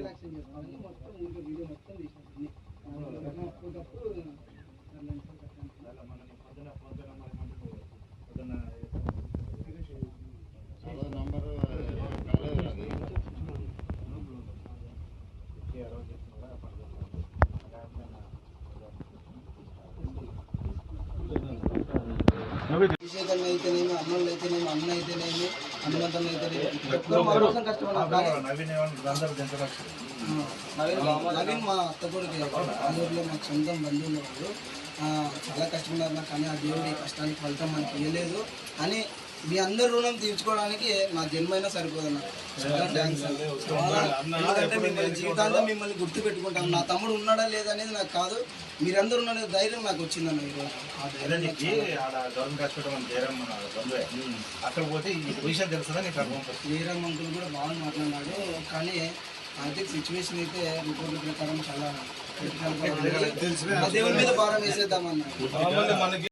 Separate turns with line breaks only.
Action చేస్తాం. అవన్నీ మొత్తం ఊరికే వీడియో మొత్తం తీసేసి అప్పటికప్పుడు
అలా మన నీ పొద్దున పొద్దున మరి మనకు పొద్దున
అదో నంబర్ కాలేదు అది.
అయితేనేమి అయితేనేమి అన్న అయితేనేమి అయితేనేమి
నవీన్
మా అత్త కొడుకు. ఆలూరులో మా సొంతం బంధువులు వాళ్ళు. చాలా కష్టపడ్డారు నాకు కానీ ఆ దేవుడి కష్టానికి ఫలితం మనకి ఇవ్వలేదు అని మీ అందరు రుణం తీర్చుకోవడానికి నా జన్మైనా సరిపోదన్న. చాలా థ్యాంక్స్ చాలా ఎందుకంటే మిమ్మల్ని జీవితాంతం మిమ్మల్ని గుర్తు పెట్టుకుంటాను నా తమ్ముడు ఉన్నాడా లేదా అనేది నాకు కాదు. మీరందరూ ఉన్న ధైర్యం నాకు వచ్చిందన్న ఈరోజు ఆ
అదే
ధైర్యం నాకు
నీకు ఆడ గవర్నమెంట్ హాస్పిటల్ మన జయరాం మన బంధువే అక్కడ పోతే ఈ విషయం తెలుస్తుందా
శ్రీరామ్ అంకుల్ కూడా బాగా మాట్లాడినాడు. కానీ ఆర్థిక సిచ్యువేషన్ అయితే రిపోర్ట్ ప్రకారం చాలా దేవుని మీద భారం
మనకి